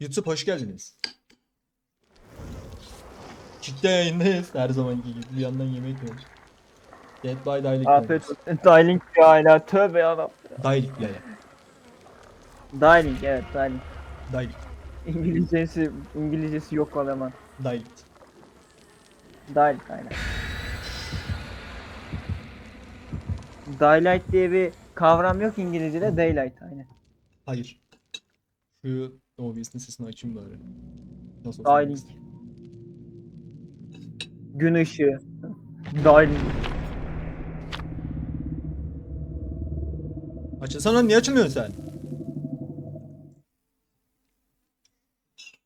YouTube hoş geldiniz. Kick'te yayındayız her zamanki gibi. Bir yandan yemek yiyoruz. Dead by Daylight Afiyet olsun. Dialing ya hala tövbe yarabbim. Daylight bile. Dialing evet dialing. Daylight. İngilizcesi İngilizcesi yok o zaman. Daylight. Dialing aynen. Daylight diye bir kavram yok İngilizce'de daylight aynen. Hayır. Şu OBS'in sesini açayım bari. Nasıl olsa Dialing. Gün ışığı. Dialing. Açılsana niye açılmıyorsun sen?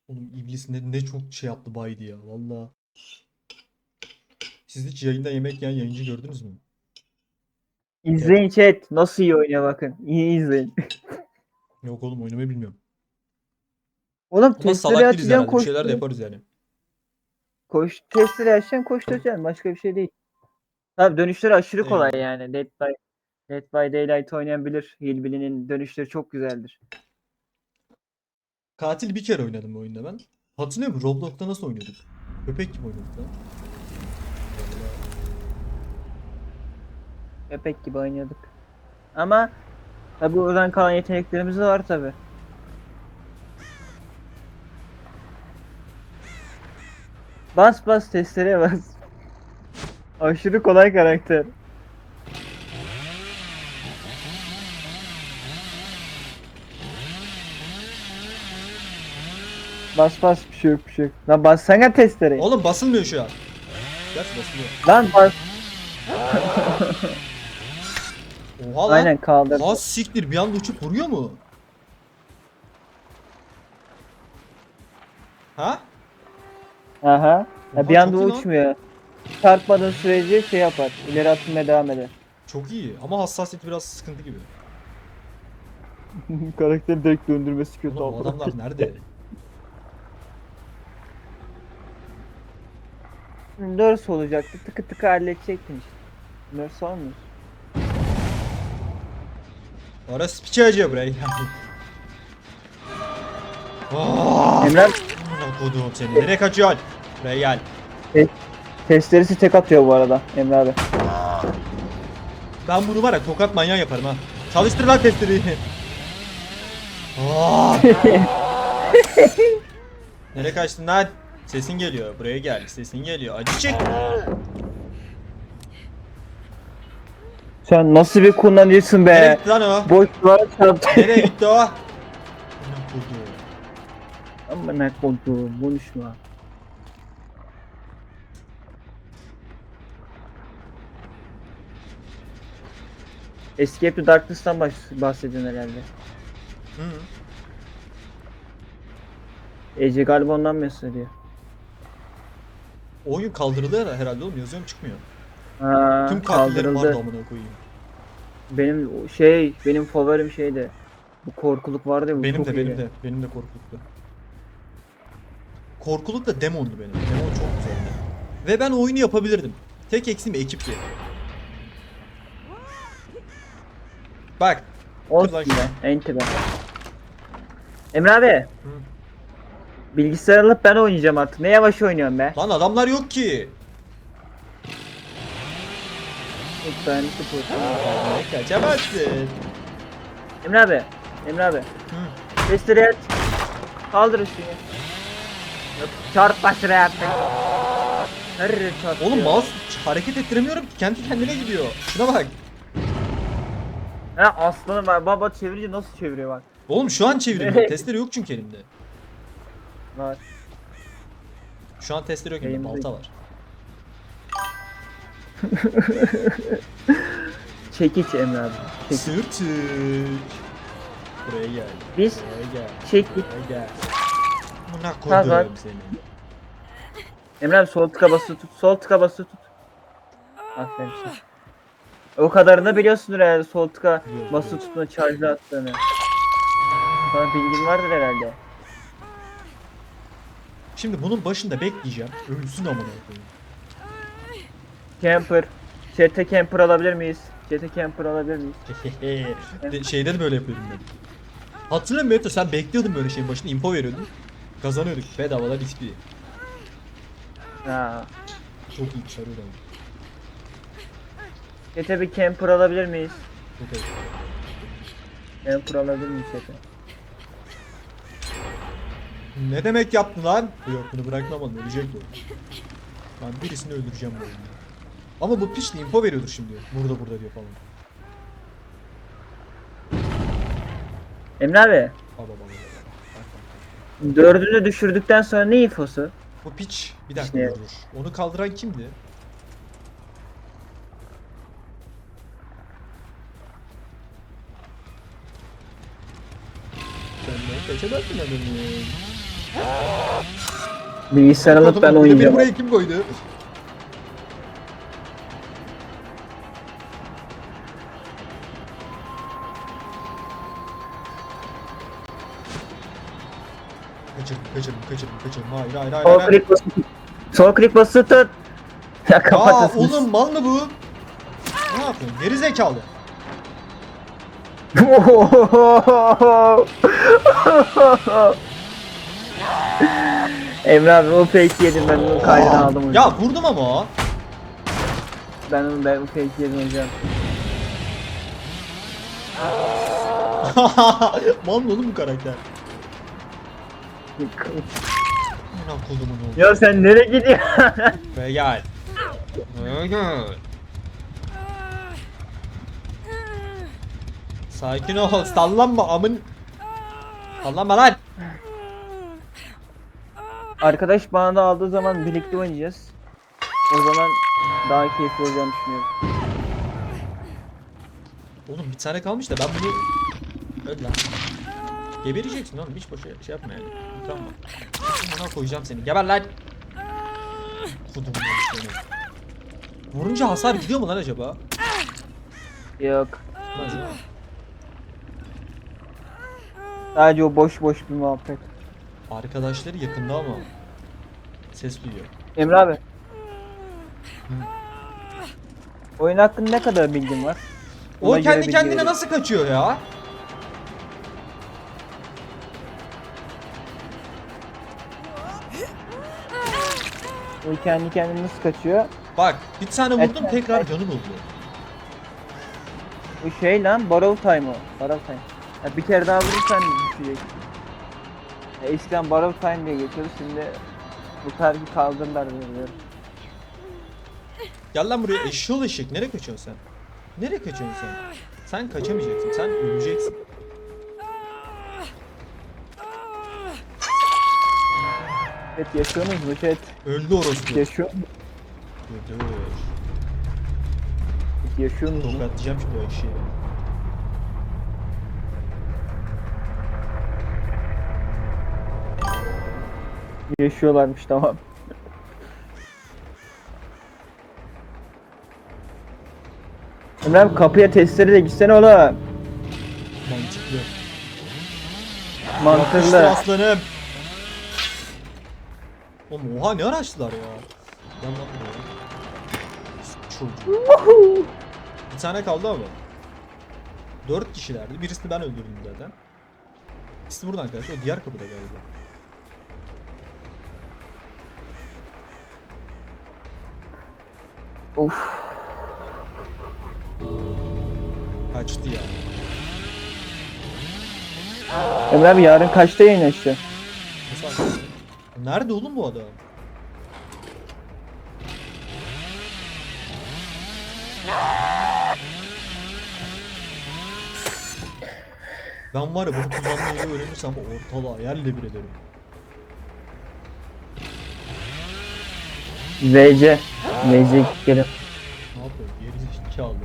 Oğlum iblis ne, ne çok şey yaptı baydı ya valla. Siz hiç yayında yemek yiyen yayıncı gördünüz mü? İzleyin chat. Nasıl iyi oynuyor bakın. İyi izleyin. Yok oğlum oynamayı bilmiyorum. Oğlum Ama testleri salak değiliz açacaksın herhalde. Bir şeyler de koş. yaparız yani. Koş testleri açacaksın koşturacaksın. Başka bir şey değil. Tabii dönüşleri aşırı kolay yani. Dead by Dead by Daylight oynayan bilir. Hillbilly'nin dönüşleri çok güzeldir. Katil bir kere oynadım bu oyunda ben. Hatırlıyor musun? Roblox'ta nasıl oynuyorduk? Köpek gibi oynuyorduk lan. Köpek gibi oynuyorduk. Ama tabi oradan kalan yeteneklerimiz de var tabi. Bas bas testere bas. Aşırı kolay karakter. Bas bas bir şey yok bir şey yok. Lan bassana testereyi. Oğlum basılmıyor şu an. Gerçi basılıyor. Lan bas. Oha lan. Aynen kaldır. Ha siktir bir anda uçup vuruyor mu? Ha? Aha. Oha, Ya bir anda çok iyi lan. uçmuyor. Çarpmadığın sürece şey yapar. İleri atmaya devam eder. Çok iyi ama hassasiyeti biraz sıkıntı gibi. Karakteri direkt döndürmesi kötü Oğlum bu oldu. adamlar nerede? Nurse olacaktı. Tıkı tıkı halledecektin işte. Nurse olmuyor. Orası spiçe acıyor buraya. Aaa! Emre Kodum seni. Nereye kaçıyorsun? Buraya gel. testlerisi tek atıyor bu arada Emre abi. Ben bunu var ya tokat manyağı yaparım ha. Çalıştır lan testleri. Aa! Nereye kaçtın lan? Sesin geliyor. Buraya gel. Sesin geliyor. Acı çek. Sen nasıl bir kullanıcısın Nereye be? gitti lan o? Boş duvara çarptı. Nereye gitti o? Amına koyduğum. Amına konuşma. Escape to Darkness'tan bahsediyorsun herhalde. Hı. Ece galiba ondan bahsediyor. Oyun kaldırıldı herhalde oğlum yazıyorum çıkmıyor. Ha, Tüm katillerim vardı kaldırıldı. amına koyayım. Benim şey, benim favorim şeydi. Bu korkuluk vardı ya bu Benim çok de benim iyiydi. de benim de korkuluktu. Korkuluk da demondu benim. Demon çok güzeldi. Ve ben oyunu yapabilirdim. Tek eksiğim ekipti. Bak. Olsun be, enti be. Emre abi. Bilgisayar alıp ben oynayacağım artık. Ne yavaş oynuyorum be. Lan adamlar yok ki. Lütfen sıfır. Kaçamazsın. Emre abi. Emre abi. Hı. Testleri at. Kaldır üstünü. Yok, Çarp başına artık. Her çarp. Oğlum mouse hareket ettiremiyorum ki kendi kendine gidiyor. Şuna bak. Ha aslanım var. Baba çevirince nasıl çeviriyor bak. Oğlum şu an çeviriyorum. Testere yok çünkü elimde. Var. Şu an testere yok elimde. Balta var. Çekiç Emre abi. Çekiç. Sürtük. Buraya gel. Biz Buraya gel. çekiç. Buraya gel. Amına Kazak. koydum seni. Emre abi sol tıka basılı tut. Sol tıka basılı tut. Aferin sana. O kadarını biliyorsundur herhalde sol tıka Biliyorum, basılı tutma charge'la attığını. Sana bilgin vardır herhalde. Şimdi bunun başında bekleyeceğim. Ölsün amına koyayım. Camper. Çete camper alabilir miyiz? Çete camper alabilir miyiz? De- Şeyde de böyle yapıyordum ben. Hatırlamıyorum Beto sen bekliyordun böyle şeyin başında info veriyordun. Kazanıyorduk bedavadan XP. Ha. Çok iyi lan. Çete bir camper alabilir miyiz? İyi. Camper alabilir miyiz çete? Ne demek yaptın lan? Yok bunu bırakmam onu ölecek bu. Ben birisini öldüreceğim bu oyunda. Ama bu piç de info veriyordur şimdi. Burada burada diyor falan. Emre abi. Baba baba. Dördünü düşürdükten sonra ne infosu? Bu piç bir dakika İşte- dur dur. Onu kaldıran kimdi? Senden kaçamazsın adamı. Bilgisayar alıp ben oynayacağım. buraya kim koydu? Kaçırdım, kaçırdım, kaçırdım, kaçırdım. Hayır, hayır, hayır. Sol hayır. klik basıp Sol klik basıp tut. Ya Aa, oğlum mal mı bu? Ne yapıyorsun? Geri zekalı. Emre abi o fake yedim ben onun kaydını aldım hocam. Ya vurdum ama o. Ben onu ben o fake yedim hocam. mal mı oğlum bu karakter? Ya sen nereye gidiyorsun? Ve gel. Ve gel. Sakin ol, sallanma amın. Sallanma lan. Arkadaş bana da aldığı zaman birlikte oynayacağız. O zaman daha keyifli olacağını düşünüyorum. Oğlum bir tane kalmış da ben bunu... Öl lan. Gebereceksin oğlum hiç boşa şey yapma yani. Tamam. Buna koyacağım seni. Geber lan. Kudum. Vurunca hasar gidiyor mu lan acaba? Yok. Nasıl? Sadece o boş boş bir muhabbet. Arkadaşları yakında ama. Ses duyuyor. Emre abi. Oyun hakkında ne kadar bilgin var? O Ona göre kendi kendine nasıl kaçıyor ya? O kendi kendine nasıl kaçıyor? Bak bir tane vurdum Evet, tekrar evet. canım oldu. Bu şey lan borrow time o. Borrow time. Ya bir kere daha vurursan düşecek. Ya eskiden borrow time diye geçiyordu şimdi bu tarifi kaldırdılar diyorum. Gel lan buraya eşşoğlu eşek. Nereye kaçıyorsun sen? Nereye kaçıyorsun sen? Sen kaçamayacaksın. Sen öleceksin. Chat yaşıyorsunuz mu chat? Öldü orospu. Yaşıyor mu? Dur dur. Yaşıyorsunuz mu? Tokatlayacağım şimdi o eşeği. Yaşıyorlarmış tamam. Emre abi kapıya testereyle gitsene oğlum. Mantıklı. Yapıştır Mantıklı. aslanım. Oğlum oha ne araçtılar ya. Buraya. Çocuk. Bir tane kaldı ama. Dört kişilerdi. Birisini ben öldürdüm zaten. İkisi buradan arkadaşlar. O diğer kapıda galiba. Of. Kaçtı ya. Emre abi yarın kaçta yayın açacaksın? Nasıl arkadaşlar? Nerede oğlum bu adam? Ben var ya bunu kullanmayı öğrenirsem ortalığa yerle bir ederim. VC. VC gelin. Ne yapıyor? Geri zekalı.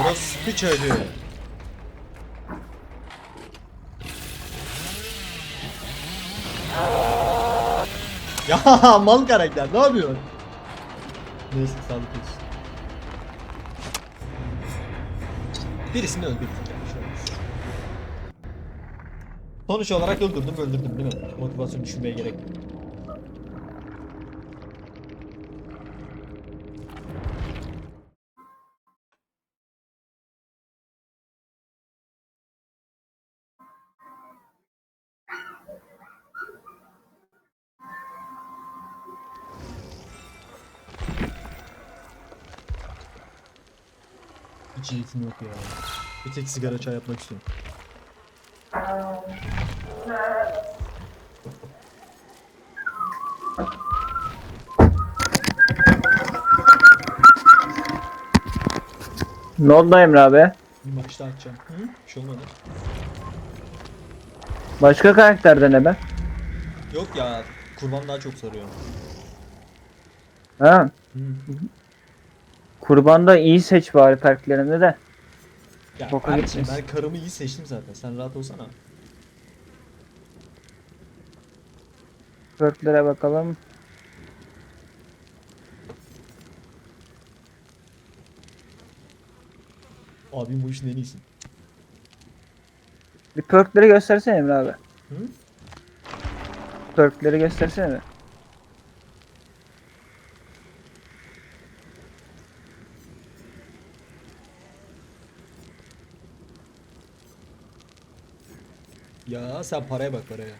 Orası bir çocuğu. Ya mal karakter ne yapıyorsun? Neyse sağlık olsun. Birisini şöyle. Sonuç olarak öldürdüm öldürdüm değil mi? Motivasyon düşünmeye gerek yok. Niyetim yok ya. Bir tek sigara çay yapmak istiyorum. Ne oldu Emre abi? Bir maçta atacağım. Hı? Bir şey olmadı. Başka karakterde ne be? Yok ya. Kurban daha çok sarıyor. Ha, Hı. Kurbanda iyi seç bari perklerini de. Ya Boka gitmesin. ben karımı iyi seçtim zaten. Sen rahat olsana. Perklere bakalım. Abim bu işin en iyisi. Bir perkleri göstersene Emre abi. Hı? Perkleri göstersene mi? Ya sen paraya bak paraya.